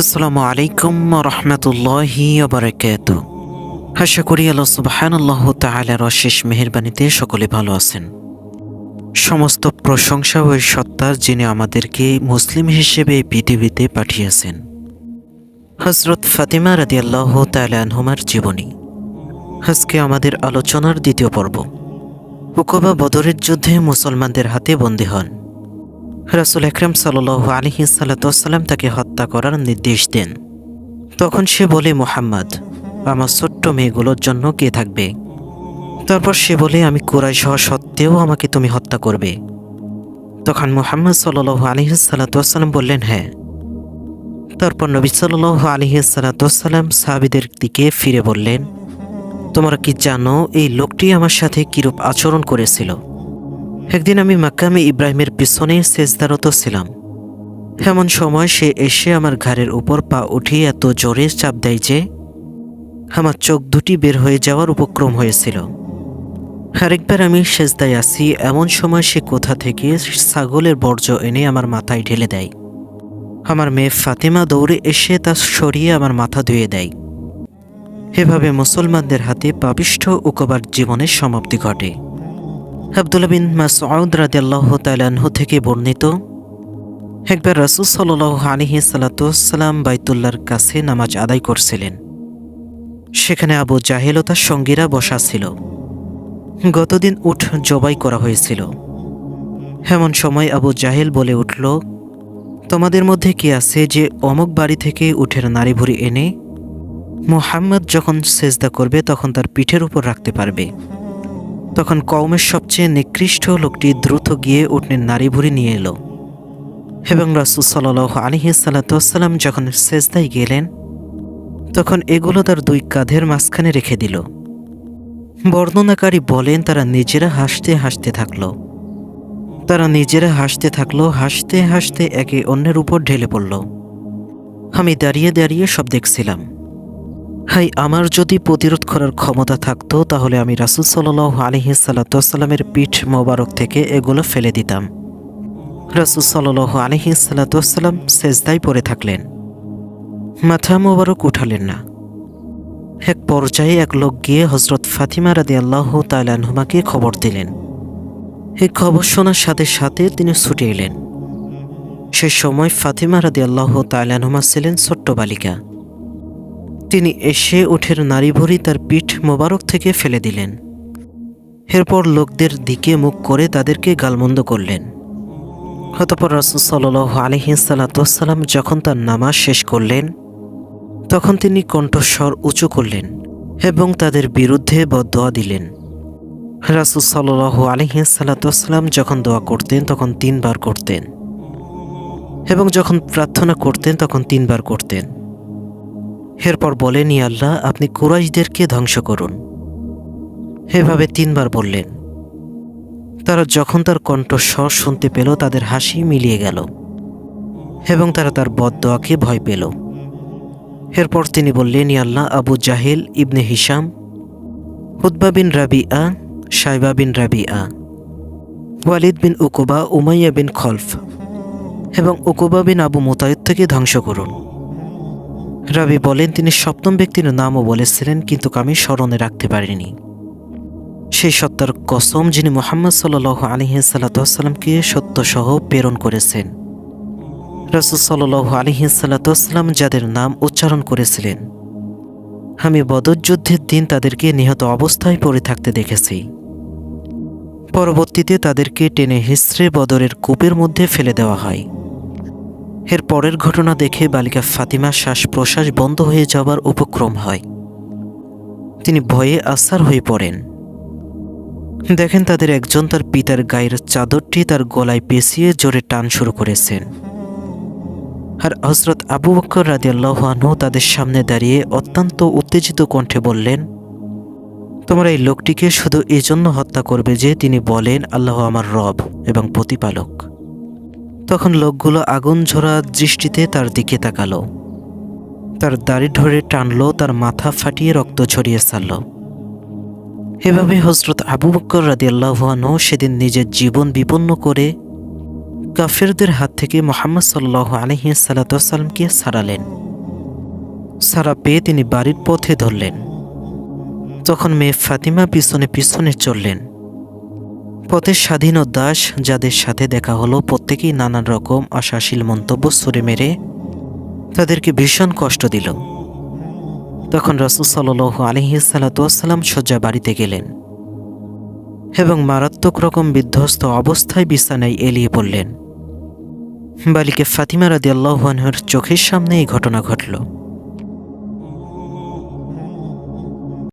আসসালামু আলাইকুম রহমতুল্লাহি বারাকাত। আশা করি আল্লাহ সুবহান আল্লাহ তালার অশেষ মেহরবানিতে সকলে ভালো আছেন। সমস্ত প্রশংসা ওই সত্তার যিনি আমাদেরকে মুসলিম হিসেবে পৃথিবীতে পাঠিয়েছেন। হজরত ফাতিমা রাদি আল্লাহ তালানহুমার জীবনী। আজকে আমাদের আলোচনার দ্বিতীয় পর্ব। উকবা বদরের যুদ্ধে মুসলমানদের হাতে বন্দী হন। রাসুল একরাম সাল আলহি সাল্লাতাম তাকে হত্যা করার নির্দেশ দেন। তখন সে বলে, মোহাম্মদ, আমার ছোট্ট মেয়েগুলোর জন্য কে থাকবে? তারপর সে বলে, আমি কোরাই হওয়া সত্ত্বেও আমাকে তুমি হত্যা করবে। তখন মোহাম্মদ সাল আলহি সাল্লাতাম বললেন হ্যাঁ। তারপর নবী সাল আলহি সাল্লাতাম সাহাবিদের দিকে ফিরে বললেন, তোমরা কি জানো, এই লোকটি আমার সাথে কিরূপ আচরণ করেছিল? একদিন আমি মাক্কামে ইব্রাহিমের পিছনে সেজদারত ছিলাম। এমন সময় সে এসে আমার ঘাড়ের উপর পা উঠিয়ে এত জোরে চাপ দেয় যে, আমার চোখ দুটি বের হয়ে যাওয়ার উপক্রম হয়েছিল। আরেকবার আমি সেজদায় আসি, এমন সময় সে কোথা থেকে ছাগলের বর্জ্য এনে আমার মাথায় ঢেলে দেয়। আমার মেয়ে ফাতেমা দৌড়ে এসে তা সরিয়ে আমার মাথা ধুয়ে দেয়। এভাবে মুসলমানদের হাতে পাপিষ্ঠ উকবার জীবনের সমাপ্তি ঘটে। আবদুল্লা বিন মাসউদ রাদিয়াল্লাহ তালাহ থেকে বর্ণিত, একবার রাসুল সাল আলিহি সালাতাম বাইতুল্লার কাছে নামাজ আদায় করছিলেন। সেখানে আবু জাহেল ও তার সঙ্গীরা বসা ছিল। গতদিন উঠ জবাই করা হয়েছিল। এমন সময় আবু জাহেল বলে উঠল, তোমাদের মধ্যে কি আছে যে অমুক বাড়ি থেকে উঠের নারী ভুরি এনে মোহাম্মদ যখন সেজদা করবে তখন তার পিঠের উপর রাখতে পারবে? তখন কওমের সবচেয়ে নিকৃষ্ট লোকটি দ্রুত গিয়ে উঠনের নারী ভুরি নিয়ে এলো এবং রাসুল সাল আলিহি সাল্লাতাম যখন সেজদায় গেলেন, তখন এগুলো তার দুই কাঁধের মাঝখানে রেখে দিল। বর্ণনাকারী বলেন, তারা নিজেরা হাসতে হাসতে থাকল। তারা নিজেরা হাসতে থাকল, হাসতে হাসতে একে অন্যের উপর ঢেলে পড়ল। আমি দাঁড়িয়ে দাঁড়িয়ে সব দেখছিলাম। হাই, আমার যদি প্রতিরোধ করার ক্ষমতা থাকতো, তাহলে আমি রাসুল সাল আলহি সাল্লাতামের পিঠ মোবারক থেকে এগুলো ফেলে দিতাম। রাসুল সাল আলহি সাল্লাতাম সেজদায় পড়ে থাকলেন। মাথা মোবারক উঠালেন না। এক পর্যায়ে এক লোক গিয়ে হজরত ফাতিমা রাদি আল্লাহ তালানহুমাকে খবর দিলেন। এই খবর শোনার সাথে সাথে তিনি ছুটে এলেন। সে সময় ফাতিমা রাদি আল্লাহ তালানহুমা ছিলেন ছোট্ট বালিকা। তিনি এসে উঠের নারী ভরি তার পিঠ মোবারক থেকে ফেলে দিলেন। এরপর লোকদের দিকে মুখ করে তাদেরকে গালমন্দ করলেন। অতপর রাসুল সাল আলহি সাল্লাতাম যখন তার নামাজ শেষ করলেন, তখন তিনি কণ্ঠস্বর উঁচু করলেন এবং তাদের বিরুদ্ধে বদোয়া দিলেন। রাসুল সাল আলহি সাল্লাতাম যখন দোয়া করতেন, তখন তিনবার করতেন এবং যখন প্রার্থনা করতেন, তখন তিনবার করতেন। এরপর বলেন আল্লাহ, আপনি কুরাইশদেরকে ধ্বংস করুন। এভাবে তিনবার বললেন। তারা যখন তার কণ্ঠস্বর শুনতে পেল, তাদের হাসি মিলিয়ে গেল এবং তারা তার বদদোয়াকে ভয় পেল। এরপর তিনি বললেন আল্লাহ, আবু জাহেল ইবনে হিসাম হুদ্বা বিন রাবি আ সাইবা বিন রাবি আ ওয়ালিদ বিন উকুবা, উমাইয়া বিন খলফ এবং উকুবা বিন আবু মোতায়দ থেকে ধ্বংস করুন। রাবি বলেন, তিনি সপ্তম ব্যক্তির নামও বলেছিলেন, কিন্তু আমি স্মরণে রাখতে পারিনি। সেই সত্তার কসম যিনি মোহাম্মদ সাল আলিহি সাল্লাতামকে সত্যসহ প্রেরণ করেছেন। রসুল সাল আলিহি সাল্লাতাম যাদের নাম উচ্চারণ করেছিলেন। আমি বদর যুদ্ধের দিন তাদেরকে নিহত অবস্থায় পড়ে থাকতে দেখেছি। পরবর্তীতে তাদেরকে টেনে হিস্ট্রে বদরের কূপের মধ্যে ফেলে দেওয়া হয়। এর পরের ঘটনা দেখে বালিকা ফাতিমা শ্বাস প্রশ্বাস বন্ধ হয়ে যাবার উপক্রম হয়। তিনি ভয়ে আসার হয়ে পড়েন। দেখেন তাদের একজন তার পিতার গায়ের চাদরটি তার গলায় পেঁচিয়ে জোরে টান শুরু করেছেন। আর হজরত আবু বক্কর রাজি আল্লাহানু তাদের সামনে দাঁড়িয়ে অত্যন্ত উত্তেজিত কণ্ঠে বললেন, তোমরা এই লোকটিকে শুধু এজন্য হত্যা করবে যে তিনি বলেন, আল্লাহ আমার রব এবং প্রতিপালক তখন লোকগুলো আগুন ঝরা দৃষ্টিতে তার দিকে তাকালো। তার দাড়ি ধরে টানলো, তার মাথা ফাটিয়ে রক্ত ছড়িয়ে ছাড়ল। এভাবে হজরত আবু বক্কর রাদি আল্লাহানও সেদিন নিজের জীবন বিপন্ন করে কাফেরদের হাত থেকে মোহাম্মদ সাল্লাহ আলহি সাল্লাতামকে সারালেন সারা পেয়ে তিনি বাড়ির পথে ধরলেন। তখন মেয়ে ফাতিমা পিছনে পিছনে চললেন। পথের স্বাধীন দাস, যাদের সাথে দেখা হলো প্রত্যেকেই নানান রকম আশাশীল মন্তব্য সুরে মেরে তাদেরকে ভীষণ কষ্ট দিল। তখন রসুল সাল আলহিসাল্লাম শয্যা বাড়িতে গেলেন এবং মারাত্মক রকম বিধ্বস্ত অবস্থায় বিছানায় এলিয়ে পড়লেন। বালিকে ফাতিমা রাদি আল্লাহানহর চোখের সামনে এই ঘটনা ঘটল।